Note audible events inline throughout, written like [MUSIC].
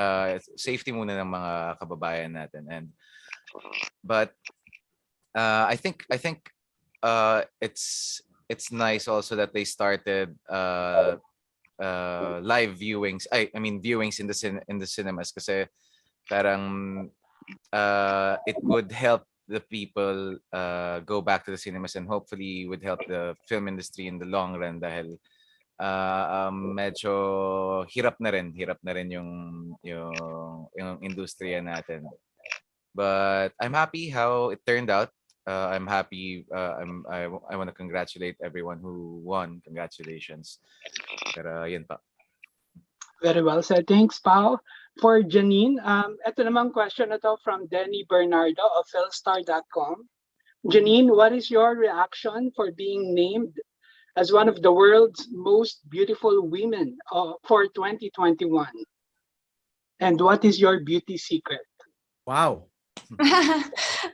uh, safety muna ng mga kababayan natin. And but uh, I think I think uh, it's it's nice also that they started uh, uh, live viewings I I mean viewings in the cin- in the cinemas. Kasi parang uh, it would help the people uh, go back to the cinemas and hopefully would help the film industry in the long run dahil uh, um, medyo hirap na rin, hirap na rin yung yung yung industriya natin. But I'm happy how it turned out. Uh, I'm happy. Uh, I'm I, I want to congratulate everyone who won. Congratulations. Pero yun pa. Very well said. Thanks, Pao. For Janine, um, ito namang question na to from Denny Bernardo of Philstar.com. Janine, what is your reaction for being named as one of the world's most beautiful women uh, for 2021? And what is your beauty secret? Wow. [LAUGHS]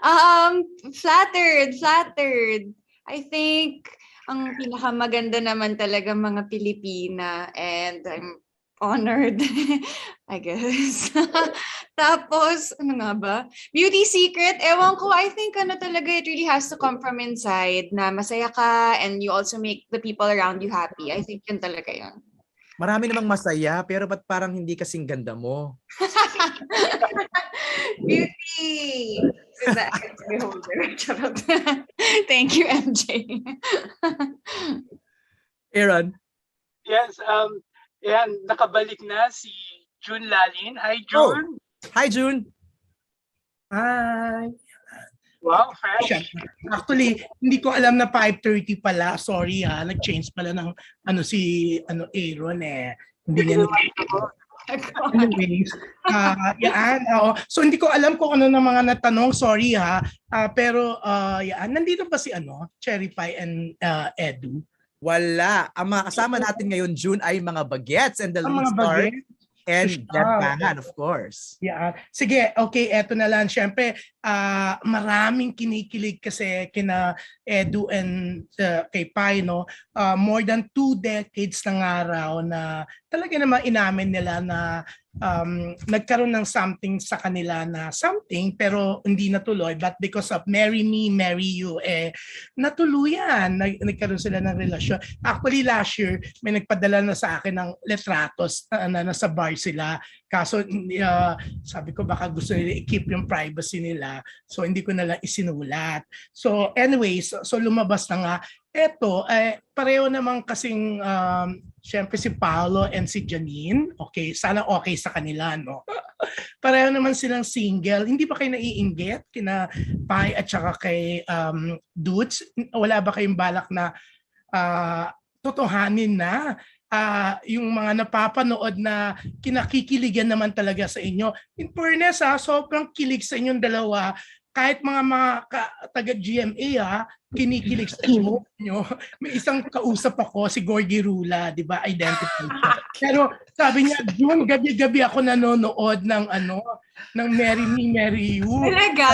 um, flattered, flattered. I think ang pinakamaganda naman talaga mga Pilipina and I'm honored, [LAUGHS] I guess. [LAUGHS] Tapos, ano nga ba? Beauty secret, ewan ko, I think ano talaga, it really has to come from inside na masaya ka and you also make the people around you happy. I think yun talaga yun. Marami namang masaya, pero ba't parang hindi kasing ganda mo? [LAUGHS] Beauty! Thank you, MJ. Aaron, Yes, um, yan, nakabalik na si June Lalin. Hi, June. hi June. Hi. Wow, fresh. Actually, hindi ko alam na 5:30 pala. Sorry ha, nag-change pala ng ano si ano Aaron eh. Hindi niya [LAUGHS] Anyways, ah yan. oo. So hindi ko alam kung ano na mga natanong, sorry ha. Ah, pero ah yan, nandito pa si ano, Cherry Pie and ah, Edu. Wala. Ang mga kasama natin ngayon, June, ay mga bagets and the Ang lead star bagay. and Fish Jet out. Pangan, of course. Yeah. Sige, okay, eto na lang. Siyempre, ah maraming kinikilig kasi kina Edu and uh, kay Pai, no? Ah, more than two decades ng araw na talaga naman inamin nila na um, nagkaroon ng something sa kanila na something pero hindi natuloy but because of Marry Me, Marry You, eh, natuluyan. Nag, nagkaroon sila ng relasyon. Actually, last year, may nagpadala na sa akin ng letratos na, na nasa bar sila. Kaso, uh, sabi ko baka gusto nila i-keep yung privacy nila. So, hindi ko na lang isinulat. So, anyways, so, so lumabas na nga. Eto, eh, pareho naman kasing, um, syempre si Paolo and si Janine. Okay, sana okay sa kanila, no? [LAUGHS] pareho naman silang single. Hindi ba kayo naiinggit kina Pai at saka kay um, Dudes? Wala ba kayong balak na ah, totohanin na ah, yung mga napapanood na kinakikiligan naman talaga sa inyo. In fairness ha, sobrang kilig sa inyong dalawa. Kahit mga mga ka, taga GMA ha, kinikilig sa inyo. nyo. May isang kausap ako, si Gorgie Rula, di ba? Identified [LAUGHS] siya. Pero sabi niya, June, gabi-gabi ako nanonood ng ano, ng Marry Me, Marry You. Talaga?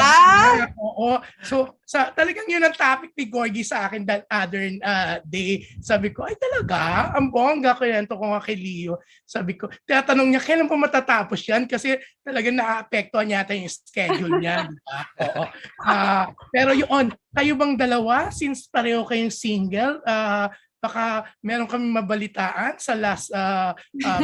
Oo. So, sa talagang yun ang topic ni Gorgie sa akin that other uh, day. Sabi ko, ay talaga? Ang bongga ko yan. Ito ko nga kay Leo. Sabi ko, tinatanong niya, kailan pa matatapos yan? Kasi talagang naaapektuhan yata yung schedule niya. di ba? Oo. Ah, pero yun, kayo bang dalawa, since pareho kayong single, ah, baka meron kami mabalitaan sa last [LAUGHS] uh, uh,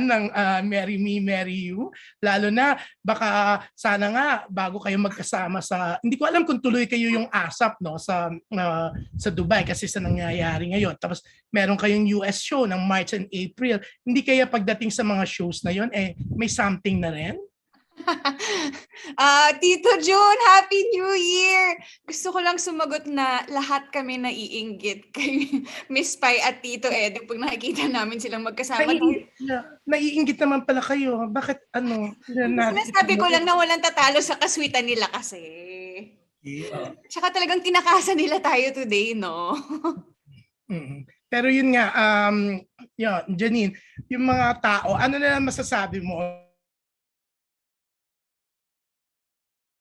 ng ah, Marry Me, Marry You. Lalo na baka sana nga bago kayo magkasama sa hindi ko alam kung tuloy kayo yung ASAP no sa ah, sa Dubai kasi sa nangyayari ngayon. Tapos meron kayong US show ng March and April. Hindi kaya pagdating sa mga shows na yon eh may something na rin? [LAUGHS] Ah, Tito June, Happy New Year! Gusto ko lang sumagot na lahat kami naiinggit [LAUGHS] kay Miss Pai at Tito Edu pag nakikita namin silang magkasama. Nai- na, naiinggit naman pala kayo. Bakit ano? Sinasabi ko lang na walang tatalo sa kaswitan nila kasi. Tsaka talagang tinakasan nila tayo today, no? [LAUGHS] Mm. Pero yun nga, um, yun, Janine, yung mga tao, ano na lang masasabi mo?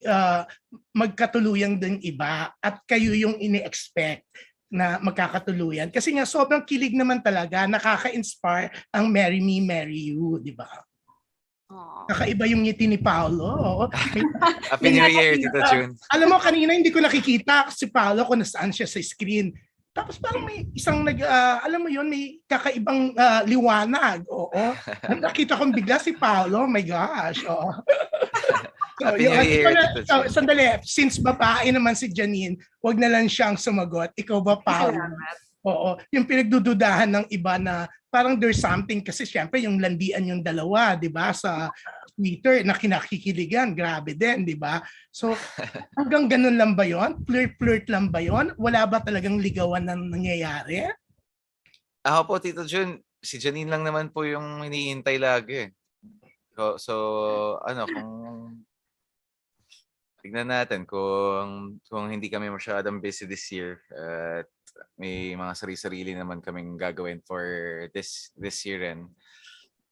Uh, magkatuluyan din iba at kayo yung ini-expect na magkakatuluyan. Kasi nga sobrang kilig naman talaga, nakaka-inspire ang Marry Me, Marry You, di ba? Aw. Kakaiba yung ngiti ni Paolo. [LAUGHS] Happy New Year, Tito June. alam mo, kanina hindi ko nakikita si Paolo kung nasaan siya sa screen. Tapos parang may isang nag, ah, alam mo yun, may kakaibang ah, liwanag. Oo. [LAUGHS] Nakita ko bigla si Paolo. Oh my gosh. Oo. So, Happy yun. New Year, na- Tito so, Jun. sandali, since babae naman si Janine, wag na lang siyang sumagot. Ikaw ba, Paolo? Salamat. Oo, yung pinagdududahan ng iba na parang there's something kasi syempre yung landian yung dalawa, 'di ba, sa Twitter na kinakikiligan, grabe din, 'di ba? So [LAUGHS] hanggang ganun lang ba 'yon? Flirt-flirt lang ba 'yon? Wala ba talagang ligawan na nangyayari? Ako po, Tito Jun, si Janine lang naman po yung hinihintay lagi. So, so ano, kung tignan natin kung kung hindi kami masyadong busy this year at may mga sarili-sarili naman kaming gagawin for this this year rin.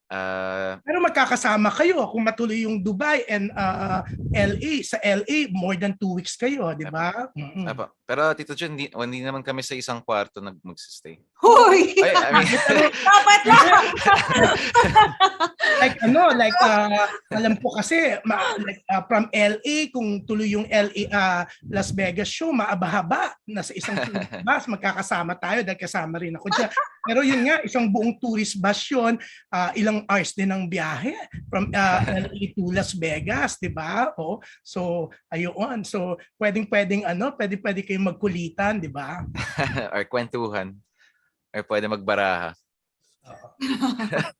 Ah, Pero magkakasama kayo kung matuloy yung Dubai and uh, LA. Sa LA, more than two weeks kayo, 'di ba? Apa. Pero Tito Jun, hindi, hindi naman kami sa isang kwarto nag magsistay. Hoy! Ay, I mean, [LAUGHS] Dapat [LAUGHS] lang! like ano, like uh, alam ko kasi ma- like, uh, from LA kung tuloy yung LA uh, Las Vegas show, maabahaba na sa isang tourist [LAUGHS] bus magkakasama tayo dahil kasama rin ako diyan. Pero yun nga, isang buong tourist bus yun, uh, ilang hours din ang biyahe from uh, LA to Las Vegas, 'di ba? Oh, so ayun. So pwedeng-pwedeng ano, pwede-pwede kayong magkulitan, 'di ba? [LAUGHS] or kwentuhan. Or pwede magbaraha. [LAUGHS]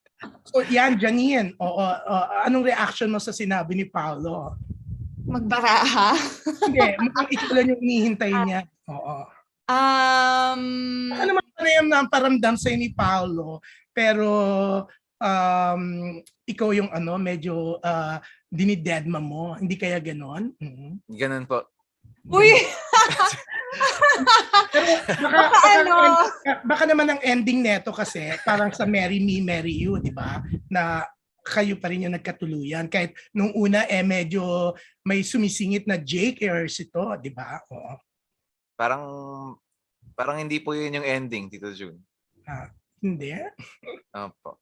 So yan, Janine. Oo, oo, anong reaction mo sa sinabi ni Paolo? Magbaraha. Hindi, mukhang ikaw lang yung inihintay niya. Oo. Um, Ano naman pareham na ang paramdam sa'yo ni Paolo, pero um, ikaw yung ano, medyo uh, dinidedma mo. Hindi kaya ganon? Mhm. Ganun po. uy! Pero baka, Baka baka, ano? baka naman ang ending neto kasi parang sa Marry Me, Marry You, di ba? Na kayo pa rin yung nagkatuluyan. Kahit nung una eh medyo may sumisingit na Jake Ayers ito, di ba? Oo. Parang parang hindi po yun yung ending, Tito June. Hindi? Opo.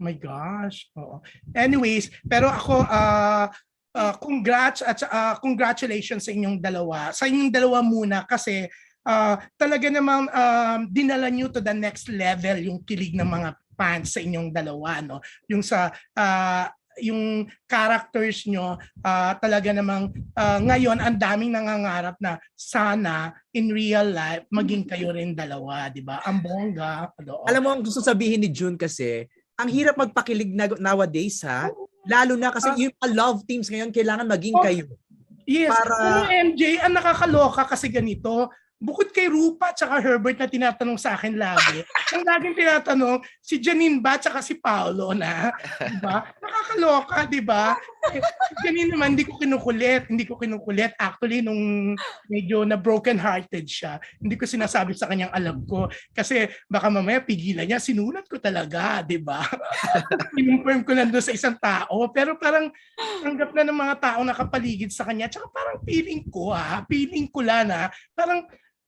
My gosh. Oo. Anyways, pero ako uh, uh, congrats at uh, congratulations sa inyong dalawa. Sa inyong dalawa muna kasi uh, talaga namang um, dinala nyo to the next level yung kilig ng mga fans sa inyong dalawa no. Yung sa uh, yung characters nyo uh, talaga namang uh, ngayon ang daming nangangarap na sana in real life maging kayo rin dalawa, 'di ba? Ang bongga. ano, Alam mo, ang gusto sabihin ni June kasi, ang hirap magpakilig na, nowadays ha. Lalo na kasi Ah. yung mga love teams ngayon, kailangan maging Oh. kayo. Yes, Para- pero MJ, ang nakakaloka kasi ganito, bukod kay Rupa at Herbert na tinatanong sa akin lagi, [LAUGHS] ang laging tinatanong, si Janine ba at si Paolo na? Diba? Nakakaloka, di ba? Eh, Janine naman, hindi ko kinukulit. Hindi ko kinukulit. Actually, nung medyo na broken hearted siya, hindi ko sinasabi sa kanyang alam ko. Kasi baka mamaya pigilan niya, sinulat ko talaga, di ba? [LAUGHS] Kinonfirm ko lang doon sa isang tao. Pero parang tanggap na ng mga tao nakapaligid sa kanya. Tsaka parang feeling ko ha, feeling ko lang ha, parang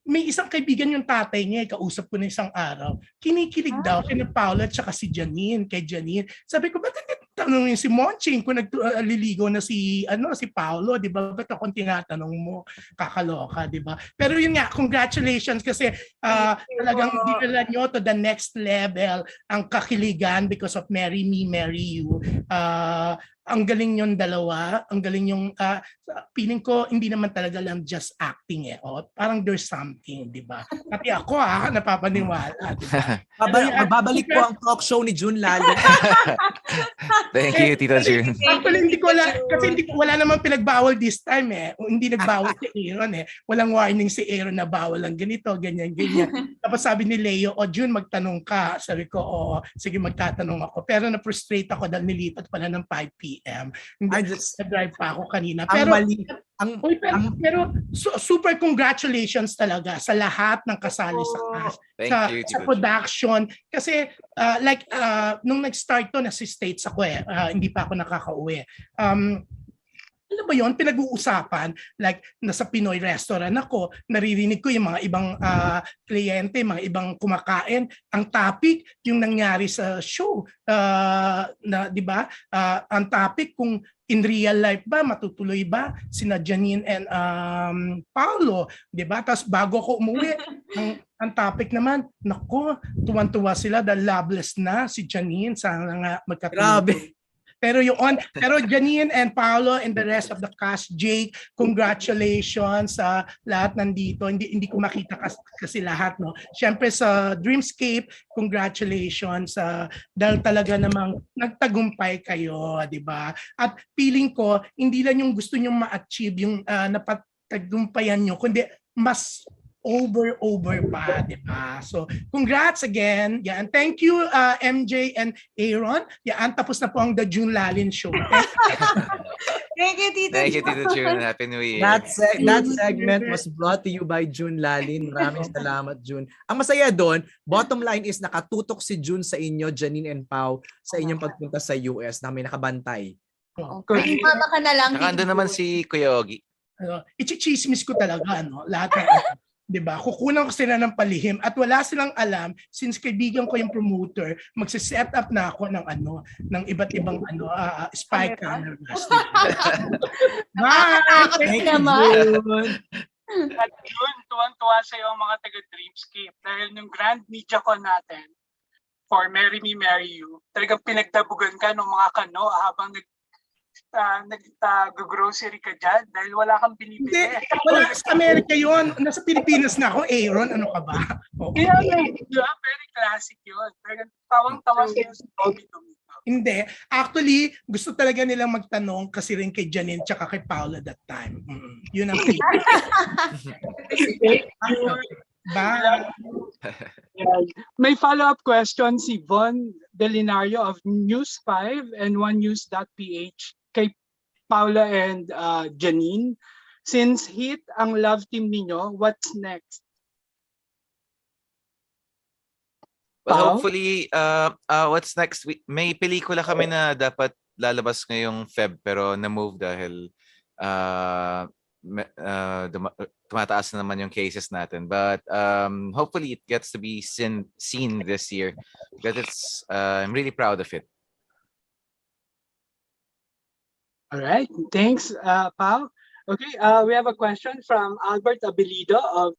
may isang kaibigan yung tatay niya, eh, kausap ko na isang araw. Kinikilig daw kina Paula at si Janine, kay Janine. Sabi ko, ba't hindi tanongin si Monching kung nagliligo na si ano si Paolo, di ba? Ba't akong tinatanong mo? Kakaloka, di ba? Pero yun nga, congratulations kasi ah, talagang dinala nyo to the next level ang kakiligan because of Marry Me, Marry You. Ah, ang galing yung dalawa, ang galing yung ah, feeling ko hindi naman talaga lang just acting eh. Oh, parang there's something, 'di ba? Pati ako ah, napapaniwala, 'di ba? [LAUGHS] Babalik, magbabalik po ang talk show ni June lalo. [LAUGHS] Thank you, Tito June. Actually, hindi ko wala, kasi hindi ko wala namang pinagbawal this time eh. O, Hindi nagbawal si Aaron eh. Walang warning si Aaron na bawal ang ganito, ganyan, ganyan. [LAUGHS] Tapos sabi ni Leo, o June, magtanong ka. Sabi ko, oo, sige magtatanong ako. Pero na-frustrate ako dahil nilipat pala ng 5 p.m. Hindi, Ay, just- na-drive pa ako kanina. ang Pero, mali, ang, Uy, pero, ang- pero su- super congratulations talaga sa lahat ng kasali sa cast Thank sa, you, sa production. Kasi uh, like uh, nung nag-start to nasa states ako eh uh, hindi pa ako nakakauwi. Um alam mo yon pinag-uusapan. Like nasa Pinoy restaurant ako naririnig ko yung mga ibang ah, kliyente mga ibang kumakain. Ang topic yung nangyari sa show ah, na 'di ba? Ah, ang topic kung in real life ba matutuloy ba sina Janine and um, Paolo 'di ba? Tapos bago ako umuwi [LAUGHS] ang ang topic naman nako tuwan-tuwa sila dahil loveless na si Janine. Sana nga magkatuloy Grabe. Pero yung on, pero Janine and Paolo and the rest of the cast, Jake, congratulations sa lahat nandito. Hindi hindi ko makita kasi, kasi lahat no. Syempre sa Dreamscape, congratulations sa dahil talaga namang nagtagumpay kayo, 'di ba? At feeling ko hindi lang yung gusto niyo ma-achieve yung uh, napatagumpayan niyo, kundi mas over over pa, 'di ba? So, congrats again. Yan. Thank you uh, MJ and Aaron. Yan, tapos na po ang The June Lalin show. Thank you, Tito Thank you. Tito June. Happy New Year. That, seg- that segment was brought to you by June Lalin. Maraming salamat, June. Ang masaya doon, bottom line is nakatutok si June sa inyo, Janine and Pau, sa inyong pagpunta sa US na may nakabantay. Ay, mama ka na lang. Andun naman si Kuya Ogie. ano, ichichismis ko talaga ano, lahat ng 'di ba? Kukunan ko sila ng palihim at wala silang alam since kaibigan ko yung promoter, magse-set up na ako ng ano, ng iba't ibang ano, ah, spy Camera? [LAUGHS] Nakakatakot Thank you, naman. [LAUGHS] At yun, tuwang-tuwa sa iyo ang mga taga-Dreamscape dahil nung Grand Media Con natin for Marry Me, Marry You, talagang pinagdabugan ka ng mga kano habang nag uh, nag-grocery ka dyan dahil wala kang Hindi, binibili. [LAUGHS] wala sa Amerika yon. Nasa Pilipinas na ako, Aaron. Ano ka ba? [LAUGHS] Nga, di ba? very classic yun. Talagang tawang-tawa sa'yo si Tommy. Hindi. Actually, gusto talaga nilang magtanong kasi rin kay Janine tsaka kay Paula that time. Mm, Yun ang [LAUGHS] Bye. Yan. May follow-up question si Von Delinario of News 5 and OneNews.ph kay Paula and uh, Janine. Since hit ang love team ninyo, what's next? Well, Pao? hopefully, uh, uh, what's next week? May pelikula kami na dapat lalabas ngayong Feb pero na-move dahil uh, uh, tumataas na naman yung cases natin. But um, hopefully it gets to be seen, seen this year because it's, uh, I'm really proud of it. All right, thanks, uh. Okay, uh, we have a question from Albert Abilido of